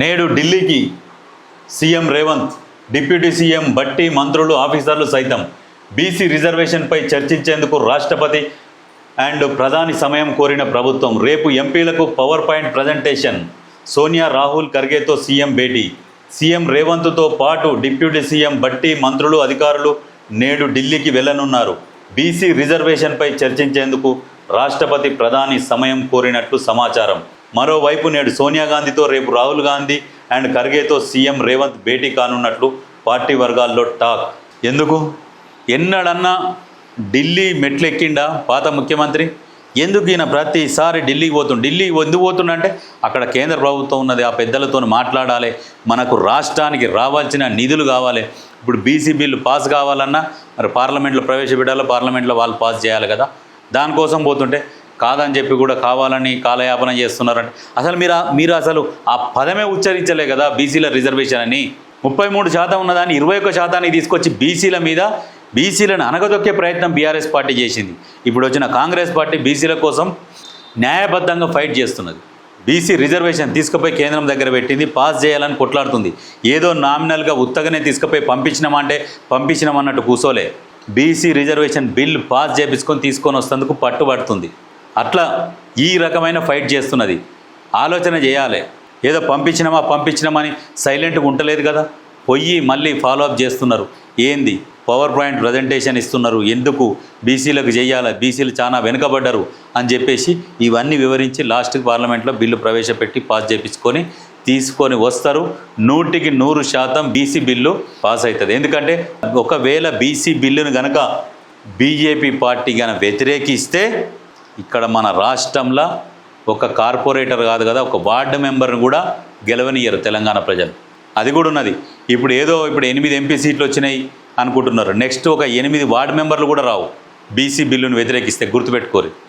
నేడు ఢిల్లీకి CM Revanth deputy CM బట్టి మంత్రులు ఆఫీసర్లు సైతం బీసీ రిజర్వేషన్పై చర్చించేందుకు రాష్ట్రపతి అండ్ ప్రధాని సమయం కోరిన ప్రభుత్వం. రేపు ఎంపీలకు power point presentation. Sonia Rahul ఖర్గేతో సీఎం భేటీ. సీఎం రేవంత్తో పాటు డిప్యూటీ సీఎం బట్టి మంత్రులు అధికారులు నేడు ఢిల్లీకి వెళ్ళనున్నారు బీసీ రిజర్వేషన్పై చర్చించేందుకు రాష్ట్రపతి ప్రధాని సమయం కోరినట్లు సమాచారం. మరోవైపు నేడు సోనియా గాంధీతో రేపు రాహుల్ గాంధీ అండ్ ఖర్గేతో సీఎం రేవంత్ భేటీ కానున్నట్లు పార్టీ వర్గాల్లో టాక్. ఎందుకు? ఎన్నడన్నా ఢిల్లీ మెట్లెక్కిండా పాత ముఖ్యమంత్రి? ఎందుకు ఈయన ప్రతిసారి ఢిల్లీకి పోతుండు? ఢిల్లీ ఎందుకు పోతుండంటే అక్కడ కేంద్ర ప్రభుత్వం ఉన్నది ఆ పెద్దలతో మాట్లాడాలి మనకు రాష్ట్రానికి రావాల్సిన నిధులు కావాలి. ఇప్పుడు బీసీ బిల్లు పాస్ కావాలన్నా మరి పార్లమెంట్లో ప్రవేశపెట్టాలి? పార్లమెంట్లో వాళ్ళు పాస్ చేయాలి కదా. దానికోసం పోతుంటే కాదని చెప్పి కూడా కావాలని కాలయాపన చేస్తున్నారంటే అసలు మీరు మీరు అసలు ఆ పదమే ఉచ్చరించలే కదా బీసీల రిజర్వేషన్ అని. ముప్పై మూడు శాతం ఉన్నదాన్ని ఇరవై ఒక్క శాతానికి తీసుకొచ్చి బీసీల మీద బీసీలను అనగదొక్కే ప్రయత్నం బీఆర్ఎస్ పార్టీ చేసింది. ఇప్పుడు వచ్చిన కాంగ్రెస్ పార్టీ బీసీల కోసం న్యాయబద్ధంగా ఫైట్ చేస్తున్నది. బీసీ రిజర్వేషన్ తీసుకుపోయి కేంద్రం దగ్గర పెట్టింది పాస్ చేయాలని కొట్లాడుతుంది. ఏదో నామినల్గా ఉత్తగానే తీసుకుపోయి పంపించినామంటే పంపించినామన్నట్టు కూసోలే. బీసీ రిజర్వేషన్ బిల్ పాస్ చేపించుకొని తీసుకొని వస్తేందుకు పట్టుబడుతుంది. అట్లా ఈ రకమైన ఫైట్ చేస్తున్నది. ఆలోచన చేయాలి. ఏదో పంపించినామా పంపించినామని సైలెంట్గా ఉండలేదు కదా. పొయ్యి మళ్ళీ ఫాలో అప్ చేస్తున్నారు. ఏంది? పవర్ పాయింట్ ప్రజెంటేషన్ ఇస్తున్నారు. ఎందుకు? బీసీలకు చేయాలి? బీసీలు చాలా వెనుకబడ్డరు అని చెప్పేసి ఇవన్నీ వివరించి లాస్ట్కి పార్లమెంట్లో బిల్లు ప్రవేశపెట్టి పాస్ చేపించుకొని తీసుకొని వస్తారు. నూటికి నూరు శాతం బీసీ బిల్లు పాస్ అవుతుంది. ఎందుకంటే ఒకవేళ బీసీ బిల్లును గనక బీజేపీ పార్టీ కనుక వ్యతిరేకిస్తే ఇక్కడ మన రాష్ట్రంలో ఒక కార్పొరేటర్ కాదు కదా ఒక వార్డు మెంబర్ని కూడా గెలవనియ్యరు తెలంగాణ ప్రజలు. అది కూడా ఉన్నది. ఇప్పుడు ఏదో ఇప్పుడు ఎనిమిది ఎంపీ సీట్లు వచ్చినాయి అనుకుంటున్నారు. నెక్స్ట్ ఒక ఎనిమిది వార్డు మెంబర్లు కూడా రావు. బీసీ బిల్లును వ్యతిరేకిస్తే గుర్తుపెట్టుకోరు.